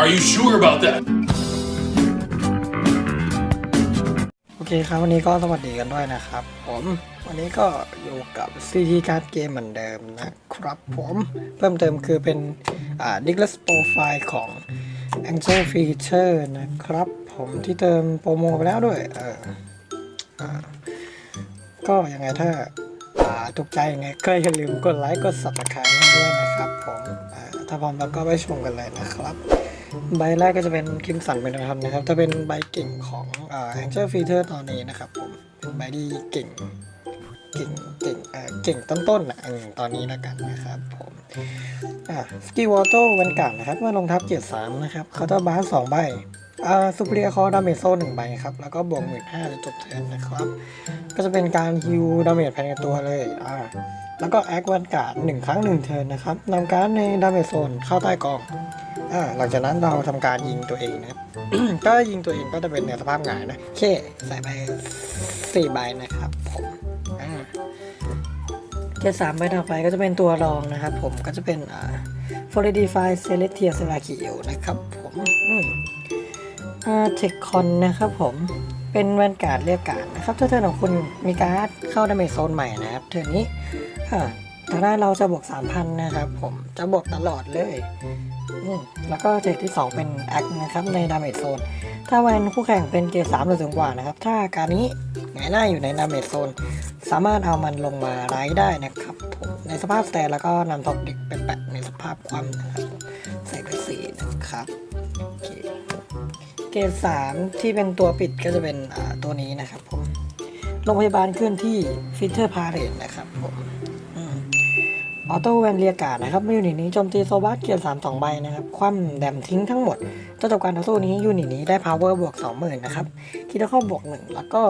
Are you sure about that? โอเคครับวันนี้ก็สวัสดีกันด้วยนะครับ ผมวันนี้ก็อยู่กับ CT Card Game เหมือนเดิมนะครับผมเพิ่มเติมคือเป็นอ่า d i g l e s Profile ของ Angel Feature นะครับ ผมที่เติมโปรโมไปแล้วด้วยเอออ่าก็ยังไงถ้าถูกใจยังไงก็อย่าลืมกดไลค์กด subscribe ด้วยนะครับผมถ้าพร้อมแล้วก็ไปชมกันเลยนะครับ ใบแรกก็จะเป็นคิมสันเป็นทันนะครับจะเป็นใบเก่งของแองเจิลฟีเตอร์ตอนนี้นะครับผม เป็นใบที่เก่ง เก่ง เก่งเอ่อเก่งต้นๆนะอืมตอนนี้แล้วกันนะครับผมอ่าสกิลวอลโต้วันการดนะครับเมื่อลงทับเกียรติสามนะครับเขาจะบาสสองใบอ่าซูเปอร์คอดาเมจโซหนึ่งใบครับ แล้วก็บวกหมื่นห้าจะจบเทิร์นนะครับ ก็จะเป็นการฮิวดาเมจภายในตัวเลยอ่าแล้วก็แอควันการ์ดหนึ่งครั้งหนึ่งเทิร์นนะครับนำการ์ดในดาเมจโซนเข้าใต้กอง อ่าหลังจากนั้นเราทำการยิงตัวเองนะครับ ก็ยิงตัวเองก็จะเป็นในสภาพหงายนะโอเคใส่ไปสี่ใบนะครับผมอ่าเกรดสามใบต่อไปก็จะเป็นตัวรองนะครับ ผมก็จะเป็นอ่า f o r d i f y Celestia s e l a k i o นะครับผมอ่าเทคคอนนะครับผมเป็นแวนการ์ดเรียกการ์ดนะครับถ้าเทิร์นของคุณมีการ์ดเข้าดาเมจโซนใหม่นะครับเทิร์นนี้อ่า ทางด้านเราจะบวก 3,000 นะครับผมจะบวกตลอดเลยอืมแล้วก็เทคที่ 2 เป็นแอคนะครับในดาเมจโซนถ้าแวนคู่แข่งเป็นเกรด3หรือสูงกว่านะครับ ถ้าการนี้หงายหน้าอยู่ในดาเมจโซน สามารถเอามันลงมาไร้ได้นะครับผมในสภาพสแตนแล้วก็นำท็อปเด็กไปแปะในสภาพความนะครับใส่ไปสี่นะครับโอเคเกรด3ที่เป็นตัวปิดก็จะเป็นตัวนี้นะครับผมโรงพยาบาลเคลื่อนที่ฟิเตอร์พาเรตนะครับผม ออโต้แวนเรียกาดนะครับยูนิตนี้โจมตีโซบัสเกียร์สามสองใบนะครับ คว่ำแดมทิ้งทั้งหมดจนจบการต่อสู้นี้ยูนิตนี้ได้ power บวกสองหมื่นนะครับคิดเข้าบวกหนึ่งแล้วก็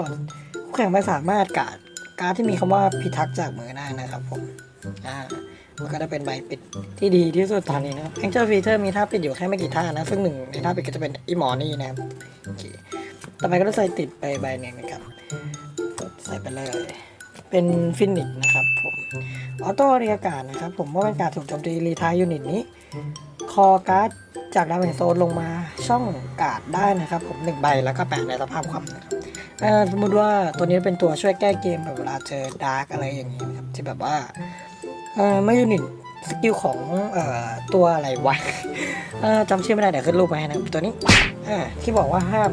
คู่แข่งไม่สามารถกาดการดที่มีคำว่าพิทักษ์จากมือได้นะครับผมอ่ามันก็จะเป็นใบปิดที่ดีที่สุดตอนนี้นะครับ Angel Feature มีท่าปิดอยู่แค่ไม่กี่ท่านะ ซึ่งหนึ่งในท่าปิดก็จะเป็นอีมอนี่นะครับโอเคต่อไปก็ต้องใส่ติดไปใบหนึ่งนะครับ ใส่ไปเลย เป็นฟินิชนะครับผม ออโต้เรียกการดนะครับ ผมเมื่อเป็นการถูกโจมตีรีทายยูนิตนี้ คอการ์ดจากดาเมจโซนลงมาช่องกาดได้นะครับ ผมหนึ่งใบแล้วก็แปะในสภาพความนะครับสมมติว่าตัวนี้เป็นตัวช่วยแก้เกมแบบเวลาเจอดาร์กอะไรอย่างนี้ครับที่แบบว่าไม่ยูนิตสกิลของอตัวอะไรวะจำชื่อไม่ได้เดี๋ยวขึ้นรูปมาให้นะตัวนี้ที่บอกว่าห้าม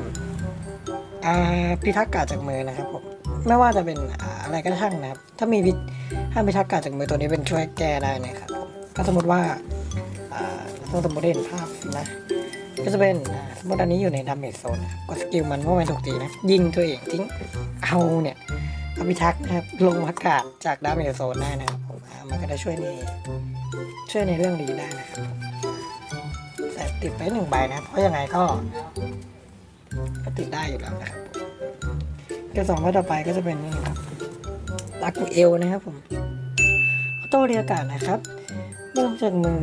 พิทักษ์การ์ดจากมือนะครับผม ไม่ว่าจะเป็นอะไรก็ช่างนะครับ ถ้ามีวิห้ามพิทักษ์การจากมือตัวนี้เป็นช่วยแก้ได้นะครับก็สมมติว่าอ่าต้องสมมติเห็นภาพนะก็จะเป็นสมมติอันนี้อยู่ในดาเมจโซนกดสกิลมันเมื่อมันถูกตีนะ ยิงตัวเองทิ้งเอาเนี่ยเอาพิทักษ์นะครับลงอากาศจากดาเมจโซนได้นะครับผมอ่ามันก็จะช่วยในช่วยในเรื่องนี้ได้นะครับผมใส่ติดไปหนึ่งใบนะ เพราะยังไงก็ก็ติดได้อยู่แล้วนะครับผม กมสองใบต่อไปก็จะเป็นนี่ครับลากูเอลนะครับผมออโต้เรียการนะครับเริ่มจากมือ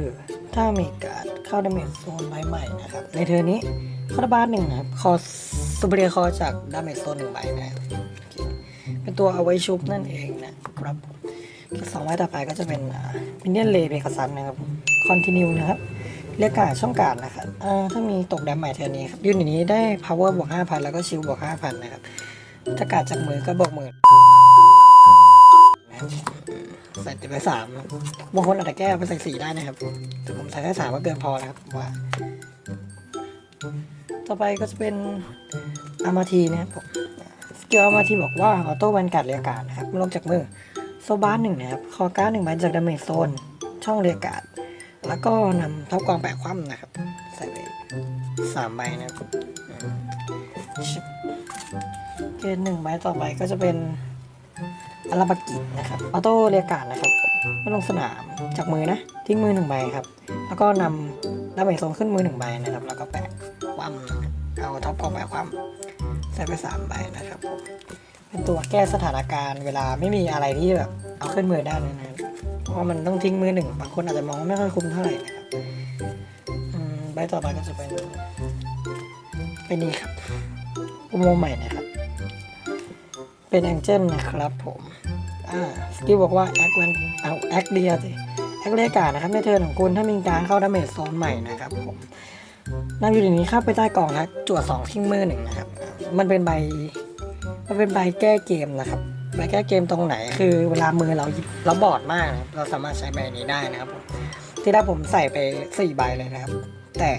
ถ้ามีการเข้าดาเมจโซนใบใหม่นะครับ ในเทอร์นี้คาราบาสหนึ่งนะครับคอซูเปอร์คอจากดาเมจโซนหนึ่งใบนะครับเป็นตัวเอาไว้ชุบนั่นเองนะครับสองใบต่อไปก็จะเป็นมินเนียนเลเบคัสันนะครับคอนติเนียนะครับเรียกการดช่องการดนะครับถ้ามีตกแดมใหม่เทอร์นี้ครับยูนิตนี้ได้ power บวก5,000 แล้วก็ชิลบวก5,000 นะครับ ถ้ากาดจากมือก็บวกหมื่นใส่ติดไปสามบางคนอาจจะแก้ไปใส่สี่ได้นะครับแต่ผมใส่แค่สามก็เกินพอแล้วครับว่า ต่อไปก็จะเป็นอามาทีนะครับผมสกิลอามาทีบอกว่าออโต้แวนการ์ดเรียการดนะครับลงจากมือโซบาร์หนึ่งนะครับคอการ์ดหนึ่งใบจากดาเมจโซน ช่องเรียการ์ดแล้วก็นำท็อปกองแปะคว่ำนะครับ ใส่ไปสามใบนะครับ เกณฑ์หนึ่งใบต่อไปก็จะเป็นอาราบากินะครับออโต้เรียกการนะครับผมไม่ลงสนามจากมือนะ ทิ้งมือหนึ่งใบครับ แล้วก็นำดาเมจโซนขึ้นมือหนึ่งใบนะครับ แล้วก็แปะคว่ำเอาท็อปกองแปะคว่ำใส่ไปสามใบนะครับผมเป็นตัวแก้สถานการณ์เวลาไม่มีอะไรที่แบบเอาขึ้นมือได้เลยนะครับเพราะมันต้องทิ้งมือหนึ่งบางคนอาจจะมองไม่ค่อยคุ้มเท่าไหร่นะครับใบต่อไปก็จะเป็นเป็นนี่ครับอุโมงค์ใหม่นะครับ เป็นแองเจิลนะครับผมอ่าสกิลบอกว่าแอควันเอาแอคเดียสิแอคเรียกาดนะครับในเทิร์นของคุณถ้ามีการเข้าดาเมจโซนใหม่นะครับผมนำอยู่ในนี้เข้าไปใต้กล่องนะจั่วสองทิ้งมือหนึ่งนะครับ มันเป็นใบ มันเป็นใบแก้เกมนะครับใบแก้เกมตรงไหน คือเวลามือเราหยิบเราบอดมากนะเราสามารถใช้ใบนี้ได้นะครับผมที่แรกผมใส่ไปสี่ใบเลยนะครับ แต่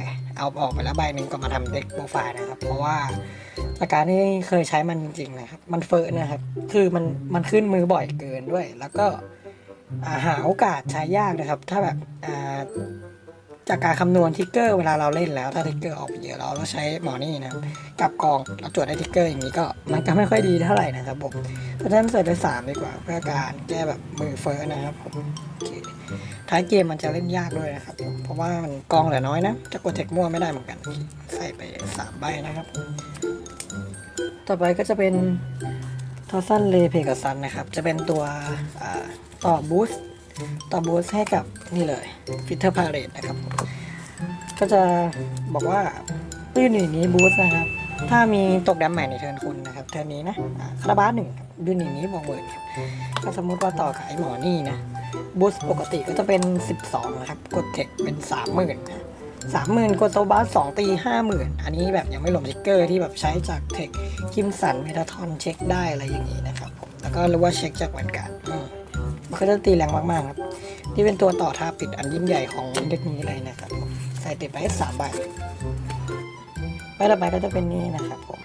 เอาออกไปแล้วใบหนึ่งก็มาทำเด็กโปรไฟล์นะครับ เพราะว่าอาการที่เคยใช้มันจริงๆนะครับ มันเฟอะนะครับ คือมันมันขึ้นมือบ่อยเกินด้วย แล้วก็าหาโอกาสใช้ยากนะครับ ถ้าแบบอ่า จากการคำนวณทิกเกอร์เวลาเราเล่นแล้วถ้าทิกเกอร์ออกไปเยอะเราเราใช้หมอนี่นะครับกับกองเราจวดได้ทิกเกอร์อย่างนี้ก็มันก็ไม่ค่อยดีเท่าไหร่นะครับผมเพราะฉะนั้นใส่ไปสามดีกว่าเพื่อการแก้แบบมือเฟ้อนะครับผมท้ายเกมมันจะเล่นยากด้วยนะครับผมเพราะว่ามันกองเหลือน้อยนะจะกดเทคมั่วไม่ได้เหมือนกัน ใส่ไปสามใบนะครับ ต่อไปก็จะเป็นทอสันเลเพกัซันนะครับ จะเป็นตัวต่อบูสต์ ต่อบูสให้กับนี่เลยฟิเทอร์พาเรตนะครับ ก็จะบอกว่าตื้นอยู่นี้บูสนะครับ ถ้ามีตกแดมใหม่ในเทิร์นคุณนะครับ เทิร์นนี้นะคาราบาสหนึ่งครับยูนิตนี้บอกเวิร์ดครับถ้าสมมุติว่าต่อกับไอหมอนี่นะบูสปกติก็จะเป็น 12 นะครับ กดเทคเป็น 30,000นะสามหมื่นกดโซบาสสองตีห้าหมื่นอันนี้แบบยังไม่รวมทิกเกอร์ที่แบบใช้จากเทคคิมสันเมทาทอนเช็คได้อะไรอย่างนี้นะครับผมแล้วก็รือว่าเช็คจากแวนการ์ดอืมมัน ก็จะตีแรงมากๆครับ นี่เป็นตัวต่อท่าปิดอันยิ่งใหญ่ของเด็กนี้เลยนะครับผมใส่ติดไปสามใบใบต่อไปก็จะเป็นนี่นะครับผม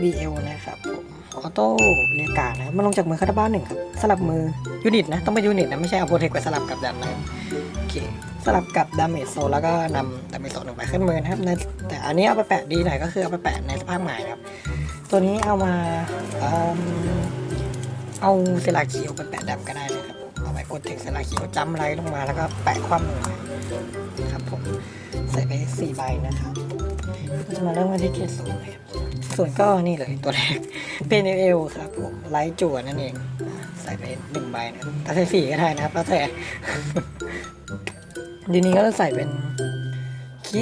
BL นะครับผมออโต้เรียการดนะครับมันลงจากมือคาราบ้านหนึ่งครับ สลับมือยูนิตนะ ต้องเป็นยูนิตนะ ไม่ใช่เอาโปรเทคไปสลับกับดันนะโอเคสลับกับดาเมจโซแล้วก็นำดาเมจโซหนึ่งไปขึ้นมือนะครับในแต่อันนี้เอาไปแปะดีหน่อยก็คือเอาไปแปะในสภาพหมายนะครับ ตัวนี้เอามาเอิ่มาเซราเคียวไปแปะดำก็ได้ นะครับเอาไปกดเทคเซราเคียวจำไรลงมาแล้วก็แปะคว่ำลงไปนะครับผมใส่ไปสี่ใบนะครับก็จะมาเริ่มกันที่เกรดศูนย์นะครับส่วนก็นี่เลยตัวแรกเป็นเอลครับผมไลท์จั่วนั่นเองอ่าใส่ไปหนึ่งใบนะครับถ้าใส่สี่ก็ได้นะครับแล้วแต่ดีนี้ก็จะใส่เป็นคี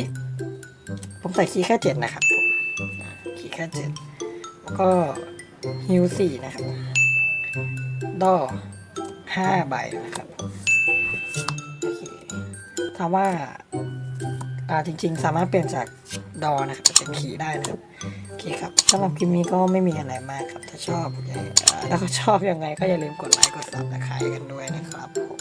ผมใส่คีแค่เจ็ดนะครับผมอ่าคีแค่เจ็ดแล้วก็ฮิวสี่นะครับดอ ห้าใบนะครับโอเคถามว่าอ่าจริง ๆ สามารถเปลี่ยนจากดอนะครับเป็นขีได้นะครับโอเคครับสำหรับคลิปนี้ก็ไม่มีอะไรมากครับถ้าชอบอย่าอ่าถ้าเขาชอบยังไงก็อย่าลืมกดไลค์กดซับสไครต์กันด้วยนะครับผม